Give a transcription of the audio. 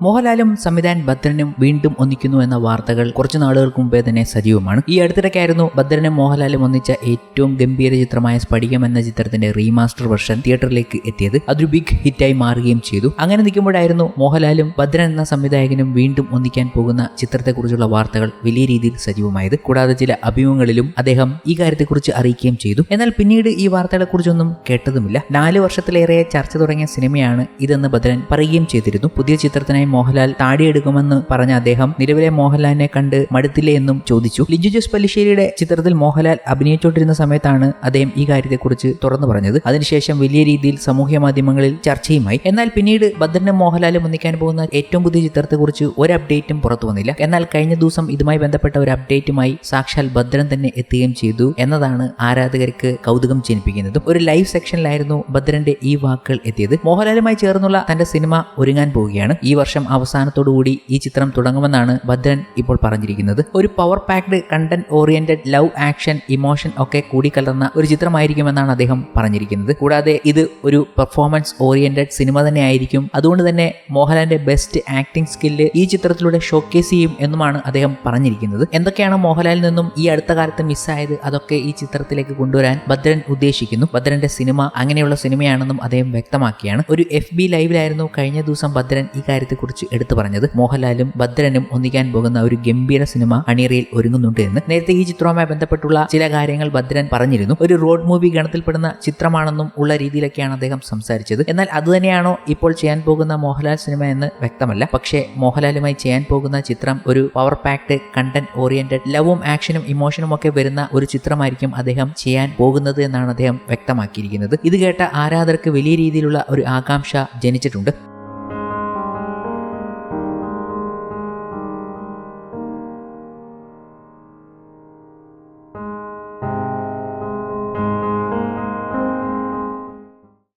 മോഹൻലാലും സംവിധാൻ ഭദ്രനും വീണ്ടും ഒന്നിക്കുന്നു എന്ന വാർത്തകൾ കുറച്ച് നാളുകൾക്ക് മുമ്പേ തന്നെ സജീവമാണ്. ഈ അടുത്തിടയ്ക്കായിരുന്നു ഭദ്രനും മോഹൻലാലും ഒന്നിച്ച ഏറ്റവും ഗംഭീര ചിത്രമായ സ്പടികം എന്ന ചിത്രത്തിന്റെ റീമാസ്റ്റർ വെർഷൻ തിയേറ്ററിലേക്ക് എത്തിയത്. അതൊരു ബിഗ് ഹിറ്റായി മാറുകയും ചെയ്തു. അങ്ങനെ നിൽക്കുമ്പോഴായിരുന്നു മോഹൻലാലും ഭദ്രൻ എന്ന സംവിധായകനും വീണ്ടും ഒന്നിക്കാൻ പോകുന്ന ചിത്രത്തെക്കുറിച്ചുള്ള വാർത്തകൾ വലിയ രീതിയിൽ സജീവമായത്. കൂടാതെ ചില അഭിമുഖങ്ങളിലും അദ്ദേഹം ഈ കാര്യത്തെക്കുറിച്ച് അറിയിക്കുകയും ചെയ്തു. എന്നാൽ പിന്നീട് ഈ വാർത്തകളെക്കുറിച്ചൊന്നും കേട്ടതുമില്ല. നാല് വർഷത്തിലേറെ ചർച്ച തുടങ്ങിയ സിനിമയാണ് ഇതെന്ന് ഭദ്രൻ പറയുകയും ചെയ്തിരുന്നു. പുതിയ ചിത്രത്തിനായി മോഹൻലാൽ താടിയെടുക്കുമെന്ന് പറഞ്ഞ അദ്ദേഹം നിലവിലെ മോഹൻലാലിനെ കണ്ട് മടുത്തില്ലേ എന്നും ചോദിച്ചു. ലിജു ജോസ് പല്ലിശ്ശേരിയുടെ ചിത്രത്തിൽ മോഹൻലാൽ അഭിനയിച്ചുകൊണ്ടിരുന്ന സമയത്താണ് അദ്ദേഹം ഈ കാര്യത്തെക്കുറിച്ച് തുറന്നു പറഞ്ഞത്. അതിനുശേഷം വലിയ രീതിയിൽ സാമൂഹ്യ മാധ്യമങ്ങളിൽ ചർച്ചയുമായി. എന്നാൽ പിന്നീട് ഭദ്രനും മോഹൻലാലും ഒന്നിക്കാൻ പോകുന്ന ഏറ്റവും പുതിയ ചിത്രത്തെക്കുറിച്ച് ഒരു അപ്ഡേറ്റും പുറത്തു വന്നില്ല. എന്നാൽ കഴിഞ്ഞ ദിവസം ഇതുമായി ബന്ധപ്പെട്ട ഒരു അപ്ഡേറ്റുമായി സാക്ഷാൽ ഭദ്രൻ തന്നെ എത്തുകയും ചെയ്തു എന്നതാണ് ആരാധകർക്ക് കൗതുകം ജനിപ്പിക്കുന്നതും. ഒരു ലൈവ് സെക്ഷനിലായിരുന്നു ഭദ്രന്റെ ഈ വാക്കുകൾ എത്തിയത്. മോഹൻലാലുമായി ചേർന്നുള്ള തന്റെ സിനിമ ഒരുങ്ങാൻ പോവുകയാണ്. ഈ വർഷം അവസാനത്തോടുകൂടി ഈ ചിത്രം തുടങ്ങുമെന്നാണ് ഭദ്രൻ ഇപ്പോൾ പറഞ്ഞിരിക്കുന്നത്. ഒരു power packed content oriented love action emotion ഒക്കെ കൂടിക്കലർന്ന ഒരു ചിത്രമായിരിക്കുമെന്നാണ് അദ്ദേഹം പറഞ്ഞിരിക്കുന്നത്. കൂടാതെ ഇത് ഒരു പെർഫോമൻസ് ഓറിയന്റഡ് സിനിമ തന്നെ ആയിരിക്കും അതുകൊണ്ട് തന്നെ മോഹൻലാലിന്റെ ബെസ്റ്റ് ആക്ടിംഗ് സ്കില്ല് ഈ ചിത്രത്തിലൂടെ ഷോക്കേസ് ചെയ്യും എന്നുമാണ് അദ്ദേഹം പറഞ്ഞിരിക്കുന്നത്. എന്തൊക്കെയാണ് മോഹൻലാലിൽ നിന്നും ഈ അടുത്ത കാലത്ത് മിസ്സായത് അതൊക്കെ ഈ ചിത്രത്തിലേക്ക് കൊണ്ടുവരാൻ ഭദ്രൻ ഉദ്ദേശിക്കുന്നു. ഭദ്രന്റെ സിനിമ അങ്ങനെയുള്ള സിനിമയാണെന്നും അദ്ദേഹം വ്യക്തമാക്കിയാണ്. ഒരു എഫ് ബി ലൈവിലായിരുന്നു കഴിഞ്ഞ ദിവസം ഭദ്രൻ ഈ കാര്യത്തെക്കുറിച്ച് എടുത്തു പറഞ്ഞത്. മോഹൻലാലും ഭദ്രനും ഒന്നിക്കാൻ പോകുന്ന ഒരു ഗംഭീര സിനിമ അണിയറയിൽ ഒരുങ്ങുന്നുണ്ട് എന്ന്. നേരത്തെ ഈ ചിത്രവുമായി ബന്ധപ്പെട്ടുള്ള ചില കാര്യങ്ങൾ ഭദ്രൻ പറഞ്ഞിരുന്നു. ഒരു റോഡ് മൂവി ഗണത്തിൽപ്പെടുന്ന ചിത്രമാണെന്നും ഉള്ള രീതിയിലൊക്കെയാണ് അദ്ദേഹം സംസാരിച്ചത്. എന്നാൽ അതുതന്നെയാണോ ഇപ്പോൾ ചെയ്യാൻ പോകുന്ന മോഹൻലാൽ സിനിമ എന്ന് വ്യക്തമല്ല. പക്ഷേ മോഹൻലാലുമായി ചെയ്യാൻ പോകുന്ന ചിത്രം ഒരു പവർ പാക്ഡ് കണ്ടന്റ് ഓറിയന്റഡ് ലവും ആക്ഷനും ഇമോഷനും ഒക്കെ വരുന്ന ഒരു ചിത്രമായിരിക്കും അദ്ദേഹം ചെയ്യാൻ പോകുന്നത് എന്നാണ് അദ്ദേഹം വ്യക്തമാക്കിയിരിക്കുന്നത്. ഇത് കേട്ട ആരാധകർക്ക് വലിയ രീതിയിലുള്ള ഒരു ആകാംക്ഷ ജനിച്ചിട്ടുണ്ട്.